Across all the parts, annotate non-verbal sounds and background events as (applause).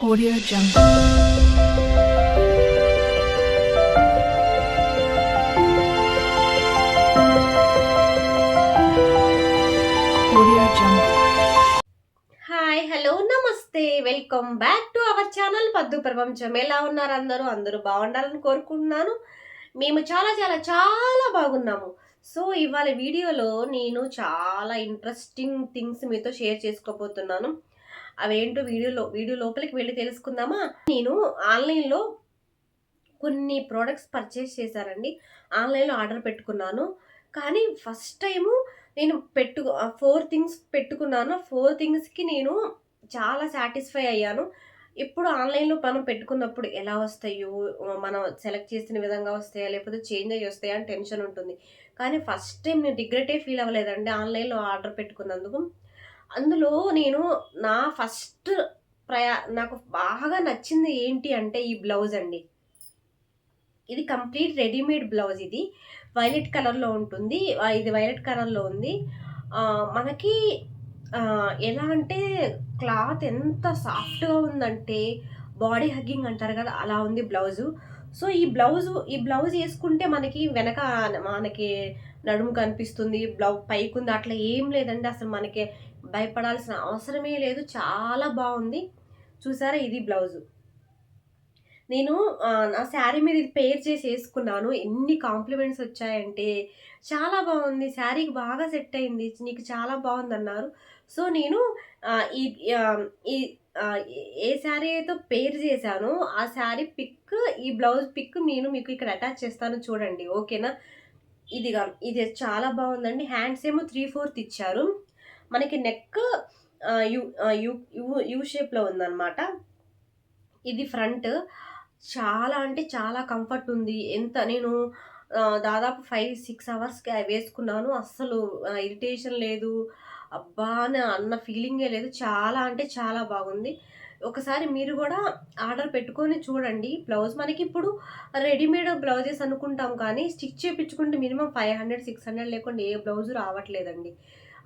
Audio Jungle. Audio Jungle. Hi hello namaste. Welcome back to our channel Paddu ప్రపంచం ఎలా ఉన్నారు అందరూ? అందరూ బాగుండాలని కోరుకుంటున్నాను. మేము చాలా చాలా చాలా బాగున్నాము. సో ఇవాళ వీడియోలో నేను చాలా ఇంట్రెస్టింగ్ థింగ్స్ మీతో షేర్ చేసుకోబోతున్నాను. అవేంటో వీడియోలో వీడియో లోపలికి వెళ్ళి తెలుసుకుందామా? నేను ఆన్లైన్లో కొన్ని ప్రోడక్ట్స్ పర్చేస్ చేశారండి ఆన్లైన్లో ఆర్డర్ పెట్టుకున్నాను. కానీ ఫస్ట్ టైము నేను పెట్టు ఫోర్ థింగ్స్ పెట్టుకున్నాను. ఫోర్ థింగ్స్కి నేను చాలా సాటిస్ఫై అయ్యాను. ఇప్పుడు ఆన్లైన్లో మనం పెట్టుకున్నప్పుడు ఎలా వస్తాయో మనం సెలెక్ట్ చేసిన విధంగా వస్తాయా లేకపోతే చేంజ్ అయ్యి వస్తాయా అని టెన్షన్ ఉంటుంది. కానీ ఫస్ట్ టైం నేను రిగ్రెటే ఫీల్ అవ్వలేదండి ఆన్లైన్లో ఆర్డర్ పెట్టుకున్నందుకు. అందులో నేను నా ఫస్ట్ ప్రయా నాకు బాగా నచ్చింది ఏంటి అంటే ఈ బ్లౌజ్ అండి. ఇది కంప్లీట్ రెడీమేడ్ బ్లౌజ్ ఇది. వైలెట్ కలర్లో ఉంటుంది. ఇది వైలెట్ కలర్లో ఉంది. మనకి ఎలా అంటే క్లాత్ ఎంత సాఫ్ట్గా ఉందంటే బాడీ హగ్గింగ్ అంటారు కదా అలా ఉంది బ్లౌజు. సో ఈ బ్లౌజు ఈ బ్లౌజ్ వేసుకుంటే మనకి వెనక మనకి నడుము కనిపిస్తుంది బ్లౌజ్ పైకి ఉంది అట్లా ఏం లేదండి. అసలు మనకి భయపడాల్సిన అవసరమే లేదు. చాలా బాగుంది. చూసారా? ఇది బ్లౌజు. నేను ఆ, నా శారీ మీద ఇది పేర్ చేసి వేసుకున్నాను. ఎన్ని కాంప్లిమెంట్స్ వచ్చాయంటే చాలా బాగుంది. శారీకి బాగా సెట్ అయింది. నీకు చాలా బాగుంది అన్నారు సో నేను ఈ ఈ ఏ శారీ అయితే పేర్ చేశానో ఆ శారీ పిక్ ఈ బ్లౌజ్ పిక్ నేను మీకు ఇక్కడ అటాచ్ చేస్తాను చూడండి. ఓకేనా? ఇదిగా ఇది చాలా బాగుందండి. హ్యాండ్స్ ఏమో త్రీ ఫోర్త్ ఇచ్చారు. మనకి neck U U U U షేప్లో ఉందన్నమాట. ఇది ఫ్రంట్. చాలా అంటే చాలా కంఫర్ట్ ఉంది. ఎంత నేను దాదాపు ఫైవ్ సిక్స్ అవర్స్కి వేసుకున్నాను. అస్సలు ఇరిటేషన్ లేదు. అబ్బా అని అన్న ఫీలింగే లేదు. చాలా అంటే చాలా బాగుంది. ఒకసారి మీరు కూడా ఆర్డర్ పెట్టుకొని చూడండి. బ్లౌజ్ మనకి ఇప్పుడు రెడీమేడ్ బ్లౌజెస్ అనుకుంటాం కానీ స్టిచ్ చేయించుకుంటే minimum five hundred six hundred లేకుండా ఏ బ్లౌజ్ రావట్లేదండి.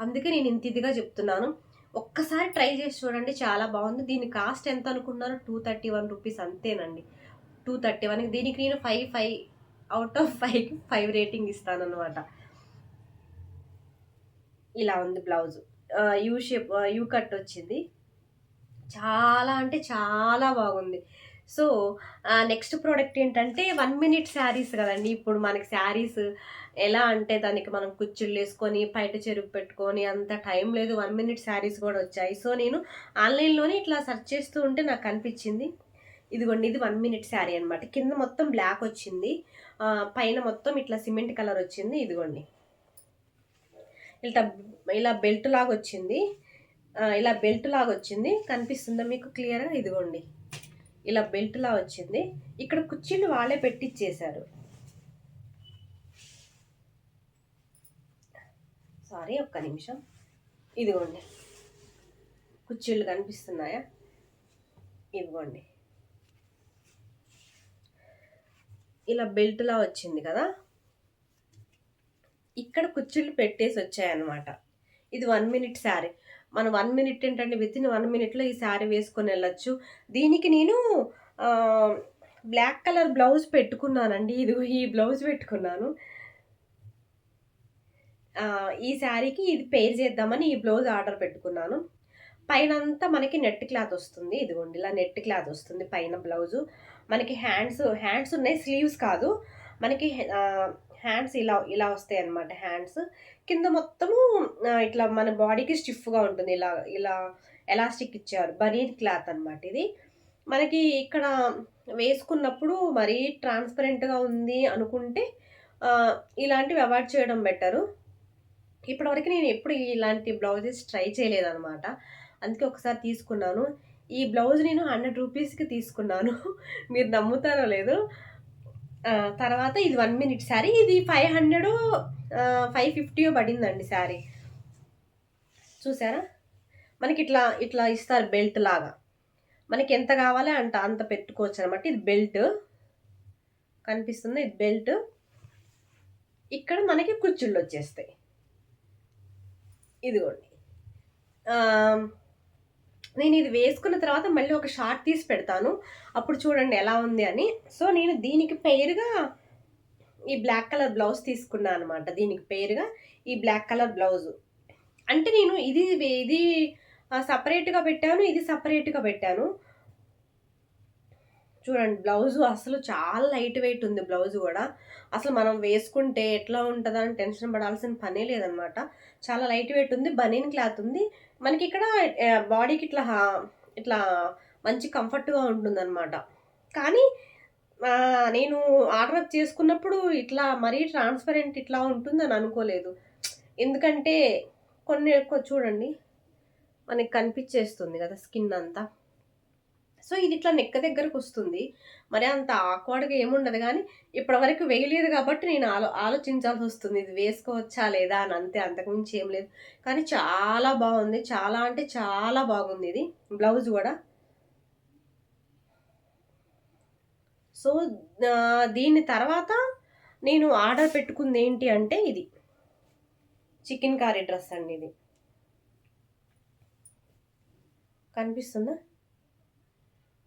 అందుకే నేను ఇంత ఇదిగా చెప్తున్నాను. ఒక్కసారి ట్రై చేసి చూడండి చాలా బాగుంది. దీని కాస్ట్ ఎంత అనుకున్నాను టూ థర్టీ వన్ రూపీస్ అంతేనండి. టూ థర్టీ వన్ దీనికి నేను five five out of five five rating ఇస్తాను అనమాట ఇలా ఉంది blouse. U shape U cut వచ్చింది. చాలా అంటే చాలా బాగుంది. సో నెక్స్ట్ ప్రోడక్ట్ ఏంటంటే వన్ మినిట్ శారీస్ కదండి. ఇప్పుడు మనకి శారీస్ ఎలా అంటే దానికి మనం కుచ్చుళ్ళు వేసుకొని బయట చెరుపు పెట్టుకొని అంత టైం లేదు. వన్ మినిట్ శారీస్ కూడా వచ్చాయి. సో నేను ఆన్లైన్లోనే ఇట్లా సెర్చ్ చేస్తూ ఉంటే నాకు కనిపించింది ఇదిగోండి ఇది వన్ మినిట్ శారీ అనమాట కింద మొత్తం బ్లాక్ వచ్చింది. పైన మొత్తం ఇట్లా సిమెంట్ కలర్ వచ్చింది. ఇదిగోండి. ఇట్లా ఇలా బెల్ట్ లాగా వచ్చింది. ఇలా బెల్ట్ లాగా వచ్చింది. కనిపిస్తుందా మీకు క్లియర్గా ఇదిగోండి. ఇలా బెల్ట్లా వచ్చింది. ఇక్కడ కుర్చీలు వాళ్ళే పెట్టిచ్చేశారు సారీ ఒక్క నిమిషం. ఇదిగోండి. కుర్చీలు కనిపిస్తున్నాయా? ఇదిగోండి. ఇలా బెల్ట్లా వచ్చింది కదా? ఇక్కడ కుర్చీలు పెట్టేసి వచ్చాయన్నమాట. ఇది వన్ మినిట్ శారీ. మనం వన్ మినిట్ ఏంటంటే విత్ ఇన్ వన్ మినిట్లో ఈ శారీ వేసుకొని వెళ్ళొచ్చు. దీనికి నేను బ్లాక్ కలర్ బ్లౌజ్ పెట్టుకున్నానండి. ఇది ఈ బ్లౌజ్ పెట్టుకున్నాను. ఈ శారీకి ఇది పేర్ చేద్దామని ఈ బ్లౌజ్ ఆర్డర్ పెట్టుకున్నాను. పైన అంతా మనకి నెట్ క్లాత్ వస్తుంది. ఇదిగోండి ఇలా నెట్ క్లాత్ వస్తుంది పైన బ్లౌజు మనకి హ్యాండ్స్ హ్యాండ్స్ ఉన్నాయి స్లీవ్స్ కాదు. మనకి హ్యాండ్స్ ఇలా ఇలా వస్తాయి అనమాట హ్యాండ్స్. కింద మొత్తము ఇట్లా మన బాడీకి స్టిఫ్గా ఉంటుంది. ఇలా ఇలా ఎలాస్టిక్ ఇచ్చారు. బనీన్ క్లాత్ అనమాట ఇది. మనకి ఇక్కడ వేసుకున్నప్పుడు మరీ ట్రాన్స్పరెంట్గా ఉంది అనుకుంటే ఇలాంటివి అవాయిడ్ చేయడం బెటరు. ఇప్పటివరకు నేను ఎప్పుడు ఇలాంటి బ్లౌజెస్ ట్రై చేయలేదన్నమాట. అందుకే ఒకసారి తీసుకున్నాను. ఈ బ్లౌజ్ నేను హండ్రెడ్ రూపీస్కి తీసుకున్నాను. (laughs) మీరు నమ్ముతారో లేదు. తర్వాత ఇది వన్ మినిట్ శారీ ఇది ఫైవ్ హండ్రెడ్ ఫైవ్ ఫిఫ్టీ పడిందండి శారీ చూసారా? మనకి ఇట్లా ఇట్లా ఇస్తారు బెల్ట్ లాగా. మనకి ఎంత కావాలి అంట అంత పెట్టుకోవచ్చు అనమాట ఇది బెల్ట్ కనిపిస్తుంది ఇది బెల్ట్ ఇక్కడ మనకి కుచ్చుళ్ళు వచ్చేస్తాయి. ఇదిగోండి. నేను ఇది వేసుకున్న తర్వాత మళ్ళీ ఒక షార్ట్ తీసి పెడతాను. అప్పుడు చూడండి ఎలా ఉంది అని. సో నేను దీనికి పేరుగా ఈ బ్లాక్ కలర్ బ్లౌజ్ తీసుకున్నాను అనమాట దీనికి పేరుగా ఈ బ్లాక్ కలర్ బ్లౌజ్. అంటే నేను ఇది ఇది సపరేట్గా పెట్టాను ఇది సపరేట్గా పెట్టాను. చూడండి బ్లౌజ్ అసలు చాలా లైట్ వెయిట్ ఉంది బ్లౌజ్ కూడా. అసలు మనం వేసుకుంటే ఎట్లా ఉంటుందా అని టెన్షన్ పడాల్సిన పనే లేదనమాట. చాలా లైట్ వెయిట్ ఉంది బనీన్ క్లాత్ ఉంది. మనకి ఇక్కడ బాడీకి ఇట్లా హా- ఇట్లా మంచి కంఫర్ట్గా ఉంటుందన్నమాట కానీ నేను ఆర్డర్ చేసుకున్నప్పుడు ఇట్లా మరీ ట్రాన్స్పరెంట్ ఇట్లా ఉంటుందని అనుకోలేదు. ఎందుకంటే కొన్ని చూడండి మనకి కనిపించేస్తుంది కదా స్కిన్ అంతా. సో ఇది ఇట్లా నెక్క దగ్గరకు వస్తుంది. మరి అంత ఆక్వర్డ్గా ఏముండదు కానీ ఇప్పటివరకు వేయలేదు కాబట్టి నేను ఆలో ఆలోచించాల్సి వస్తుంది. ఇది వేసుకోవచ్చా లేదా అని అంతే అంతకుమించి ఏం లేదు. కానీ చాలా బాగుంది. చాలా అంటే చాలా బాగుంది ఇది. బ్లౌజ్ కూడా. సో దీని తర్వాత నేను ఆర్డర్ పెట్టుకుంది ఏంటి అంటే ఇది. చికెన్ కారీ డ్రెస్ అండి ఇది. కనిపిస్తుందా?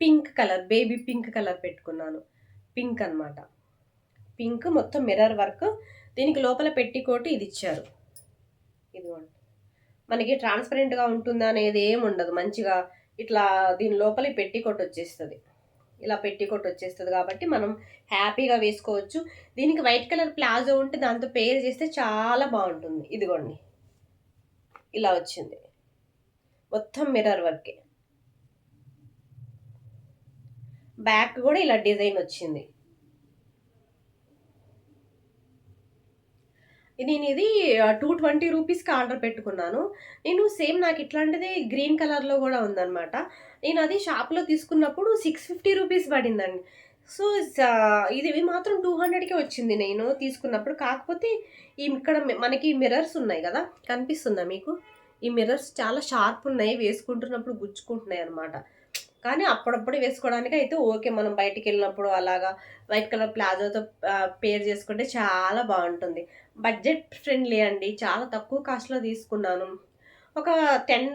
Pink colour baby pink colour పెట్టుకున్నాను. పింక్ అన్నమాట. పింక్ మొత్తం మిర్రర్ వర్క్. దీనికి లోపల పెట్టికోటి ఇది ఇచ్చారు ఇదిగోండి. మనకి ట్రాన్స్పరెంట్గా ఉంటుందా అనేది ఏం ఉండదు. మంచిగా ఇట్లా దీని లోపలి పెట్టికోట్ వచ్చేస్తుంది. ఇలా పెట్టికోట్ వచ్చేస్తుంది కాబట్టి మనం హ్యాపీగా వేసుకోవచ్చు. దీనికి వైట్ కలర్ ప్లాజో ఉంటే దాంతో పేర్ చేస్తే చాలా బాగుంటుంది. ఇదిగోండి. ఇలా వచ్చింది. మొత్తం మిర్రర్ వర్కే. బ్యాక్ కూడా ఇలా డిజైన్ వచ్చింది. నేను ఇది టూ ట్వంటీ రూపీస్కి ఆర్డర్ పెట్టుకున్నాను. నేను సేమ్ నాకు ఇట్లాంటిది గ్రీన్ కలర్లో కూడా ఉందన్నమాట. నేను అది షాప్లో తీసుకున్నప్పుడు సిక్స్ ఫిఫ్టీ రూపీస్ పడిందండి. సో ఇది మాత్రం టూ హండ్రెడ్కే వచ్చింది నేను తీసుకున్నప్పుడు. కాకపోతే ఈ ఇక్కడ మనకి మిర్రర్స్ ఉన్నాయి కదా కనిపిస్తుందా మీకు? ఈ మిర్రర్స్ చాలా షార్ప్ ఉన్నాయి వేసుకుంటున్నప్పుడు గుచ్చుకుంటున్నాయి అనమాట కానీ అప్పుడప్పుడు వేసుకోవడానికి అయితే ఓకే. మనం బయటికి వెళ్ళినప్పుడు అలాగా వైట్ కలర్ ప్లాజోతో పేర్ చేసుకుంటే చాలా బాగుంటుంది. బడ్జెట్ ఫ్రెండ్లీ అండి. చాలా తక్కువ కాస్ట్లో తీసుకున్నాను. ఒక ten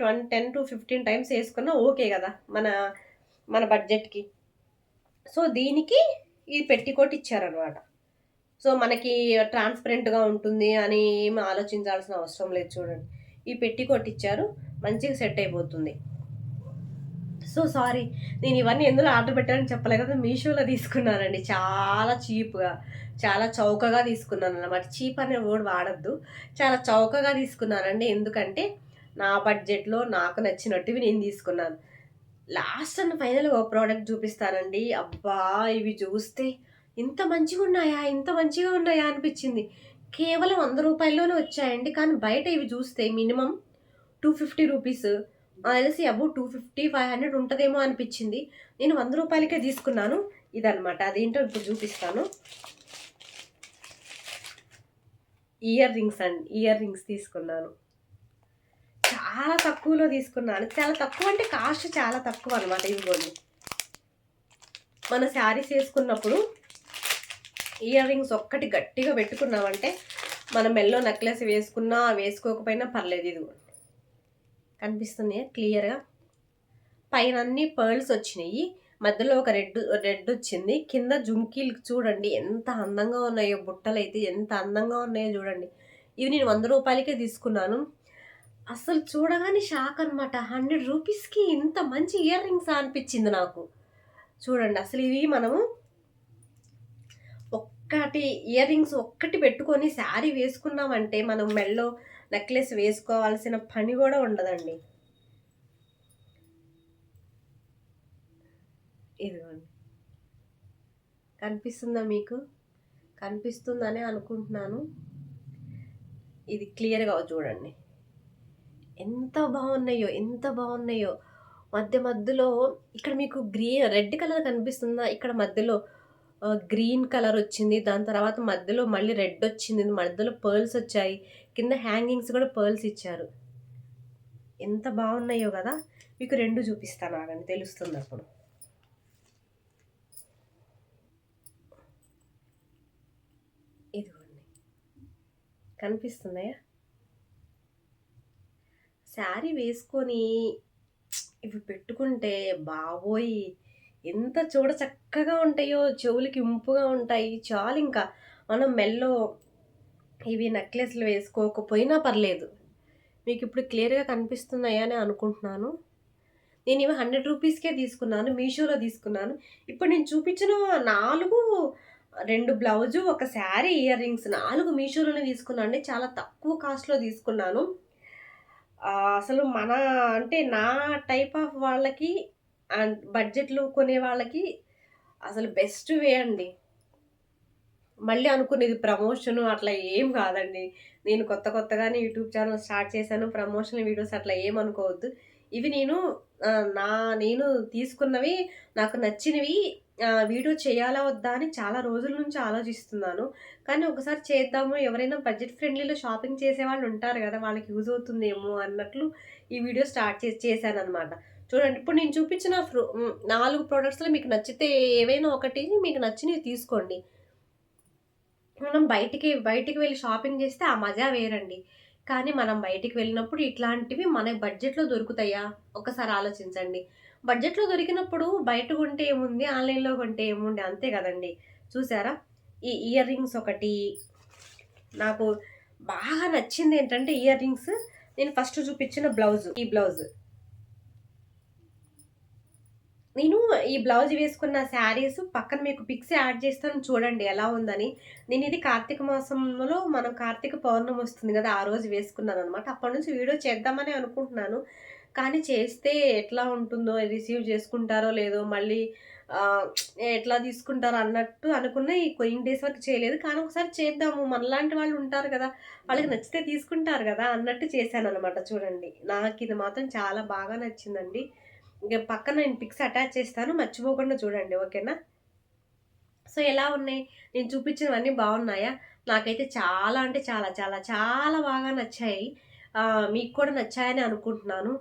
twenty ten to fifteen times వేసుకున్నా ఓకే కదా మన మన బడ్జెట్కి. సో దీనికి ఈ పెట్టికోట్ ఇచ్చారనమాట. సో మనకి ట్రాన్స్పరెంట్గా ఉంటుంది అని ఏమి ఆలోచించాల్సిన అవసరం లేదు చూడండి. ఈ పెట్టికోట్ ఇచ్చారు. మంచిగా సెట్ అయిపోతుంది. సో సారీ నేను ఇవన్నీ ఎందులో ఆర్డర్ పెట్టానని చెప్పలేదు కదా మీషోలో తీసుకున్నానండి. చాలా చీప్గా చాలా చౌకగా తీసుకున్నాను అనమాట చీప్ అనే వర్డ్ వాడద్దు. చాలా చౌకగా తీసుకున్నానండి. ఎందుకంటే నా బడ్జెట్లో నాకు నచ్చినట్టువి నేను తీసుకున్నాను. లాస్ట్ అండ్ ఫైనల్గా ఒక ప్రోడక్ట్ చూపిస్తానండి. అబ్బా ఇవి చూస్తే ఇంత మంచిగా ఉన్నాయా? ఇంత మంచిగా ఉన్నాయా అనిపించింది. కేవలం వంద రూపాయల్లోనే వచ్చాయండి. కానీ బయట ఇవి చూస్తే మినిమం టూ ఫిఫ్టీ రూపీస్ తెలిసి అబ్బో టూ ఫిఫ్టీ ఫైవ్ హండ్రెడ్ ఉంటుందేమో అనిపించింది. నేను వంద రూపాయలకే తీసుకున్నాను. ఇదనమాట అదేంటో ఇప్పుడు చూపిస్తాను. ఇయర్ రింగ్స్ అండి. ఇయర్ రింగ్స్ తీసుకున్నాను. చాలా తక్కువలో తీసుకున్నాను. చాలా తక్కువ అంటే కాస్ట్ చాలా తక్కువ అనమాట ఇవిగోండి మన శారీస్ వేసుకున్నప్పుడు ఇయర్ రింగ్స్ ఒక్కటి గట్టిగా పెట్టుకున్నామంటే మన మెల్లో నెక్లెస్ వేసుకున్నా వేసుకోకపోయినా పర్లేదు ఇదిగోండి. కనిపిస్తున్నాయా క్లియర్గా పైన అన్ని పర్ల్స్ వచ్చినాయి. మధ్యలో ఒక రెడ్ రెడ్ వచ్చింది. కింద జుంకీలు చూడండి ఎంత అందంగా ఉన్నాయో బుట్టలు అయితే ఎంత అందంగా ఉన్నాయో చూడండి. ఇవి నేను వంద రూపాయలకే తీసుకున్నాను. అసలు చూడగానే షాక్ అనమాట హండ్రెడ్ రూపీస్కి ఇంత మంచి ఇయర్ రింగ్స్ అనిపించింది నాకు. చూడండి అసలు ఇవి మనము ఒక్కటి ఇయర్ రింగ్స్ ఒక్కటి పెట్టుకొని శారీ వేసుకున్నామంటే మనం మెల్లో నెక్లెస్ వేసుకోవాల్సిన పని కూడా ఉండదండి. ఇదిగోండి. కనిపిస్తుందా మీకు? కనిపిస్తుందనే అనుకుంటున్నాను. ఇది క్లియర్గా చూడండి. ఎంత బాగున్నాయో ఎంత బాగున్నాయో. మధ్య మధ్యలో ఇక్కడ మీకు గ్రీన్ రెడ్ కలర్ కనిపిస్తుందా? ఇక్కడ మధ్యలో గ్రీన్ కలర్ వచ్చింది. దాని తర్వాత మధ్యలో మళ్ళీ రెడ్ వచ్చింది. మధ్యలో పర్ల్స్ వచ్చాయి. కింద హ్యాంగింగ్స్ కూడా పర్ల్స్ ఇచ్చారు. ఎంత బాగున్నాయో కదా. మీకు రెండు చూపిస్తాను ఆగండి. తెలుస్తుంది అప్పుడు ఇదిగోండి. కనిపిస్తున్నాయా? శారీ వేసుకొని ఇవి పెట్టుకుంటే బాబోయ్. ఎంత చూడ చక్కగా ఉంటాయో చెవులకి ఇంపుగా ఉంటాయి చాలు ఇంకా. మనం మెల్లో ఇవి నెక్లెస్లు వేసుకోకపోయినా పర్లేదు. మీకు ఇప్పుడు క్లియర్గా కనిపిస్తున్నాయా అని అనుకుంటున్నాను. నేను ఇవి హండ్రెడ్ రూపీస్కే తీసుకున్నాను మీషోలో తీసుకున్నాను. ఇప్పుడు నేను చూపించిన నాలుగు రెండు బ్లౌజు ఒక శారీ ఇయర్ రింగ్స్ నాలుగు మీషోలోనే తీసుకున్నాను అండి. చాలా తక్కువ కాస్ట్లో తీసుకున్నాను. అసలు మన అంటే నా టైప్ ఆఫ్ వాళ్ళకి అండ్ బడ్జెట్లు కొనే వాళ్ళకి అసలు బెస్ట్ వే అండి. మళ్ళీ అనుకునేది ప్రమోషన్ అట్లా ఏం కాదండి. నేను కొత్త కొత్తగానే యూట్యూబ్ ఛానల్ స్టార్ట్ చేశాను ప్రమోషన్ వీడియోస్ అట్లా ఏం అనుకోవద్దు. ఇవి నేను నా నేను తీసుకున్నవి నాకు నచ్చినవి వీడియో చేయాలా వద్దా అని చాలా రోజుల నుంచి ఆలోచిస్తున్నాను. కానీ ఒకసారి చేద్దాము ఎవరైనా బడ్జెట్ ఫ్రెండ్లీలో షాపింగ్ చేసే వాళ్ళు ఉంటారు కదా వాళ్ళకి యూజ్ అవుతుందేమో అన్నట్లు ఈ వీడియో స్టార్ట్ చేసి చేశాను అనమాట చూడండి. ఇప్పుడు నేను చూపించిన ఫ్రూ నాలుగు ప్రోడక్ట్స్లో మీకు నచ్చితే ఏవైనా ఒకటి మీకు నచ్చినవి తీసుకోండి. మనం బయటికి బయటికి వెళ్ళి షాపింగ్ చేస్తే ఆ మజా వేరండి. కానీ మనం బయటికి వెళ్ళినప్పుడు ఇట్లాంటివి మన బడ్జెట్లో దొరుకుతాయా? ఒకసారి ఆలోచించండి. బడ్జెట్లో దొరికినప్పుడు బయట కొంటే ఏముంది? ఆన్లైన్లో కొంటే ఏముంది? అంతే కదండి. చూసారా? ఈ ఇయర్ రింగ్స్ ఒకటి. నాకు బాగా నచ్చింది ఏంటంటే ఇయర్ రింగ్స్ నేను ఫస్ట్ చూపించిన బ్లౌజ్ ఈ బ్లౌజ్ నేను ఈ బ్లౌజ్ వేసుకున్న శారీస్ పక్కన మీకు పిక్స్ యాడ్ చేస్తాను చూడండి ఎలా ఉందని. నేను ఇది కార్తీక మాసంలో మనం కార్తీక పౌర్ణమి వస్తుంది కదా ఆ రోజు వేసుకున్నాను అనమాట అప్పటి నుంచి వీడియో చేద్దామని అనుకుంటున్నాను. కానీ చేస్తే ఎట్లా ఉంటుందో రిసీవ్ చేసుకుంటారో లేదో మళ్ళీ ఎట్లా తీసుకుంటారో అన్నట్టు అనుకున్న ఈ కొన్ని డేస్ వరకు చేయలేదు. కానీ ఒకసారి చేద్దాము. మనలాంటి వాళ్ళు ఉంటారు కదా వాళ్ళకి నచ్చితే తీసుకుంటారు కదా అన్నట్టు చేశాను అనమాట చూడండి. నాకు ఇది మాత్రం చాలా బాగా నచ్చిందండి. ఇంకా పక్కన నేను పిక్స్ అటాచ్ చేస్తాను మర్చిపోకుండా చూడండి ఓకేనా? సో ఎలా ఉన్నాయి? నేను చూపించినవన్నీ బాగున్నాయా? నాకైతే చాలా అంటే చాలా చాలా చాలా బాగా నచ్చాయి. మీకు కూడా నచ్చాయని అనుకుంటున్నాను.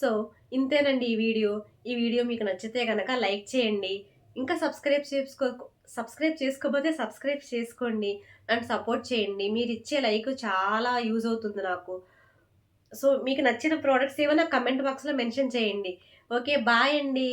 సో ఇంతేనండి ఈ వీడియో. ఈ వీడియో మీకు నచ్చితే కనుక లైక్ చేయండి. ఇంకా సబ్స్క్రైబ్ చేసుకో సబ్స్క్రైబ్ చేసుకోకపోతే సబ్స్క్రైబ్ చేసుకోండి. నన్ను సపోర్ట్ చేయండి. మీరు ఇచ్చే లైక్ చాలా యూజ్ అవుతుంది నాకు. సో మీకు నచ్చిన ప్రోడక్ట్స్ ఏమైనా కమెంట్ బాక్స్లో మెన్షన్ చేయండి. ఓకే బాయ్ అండి.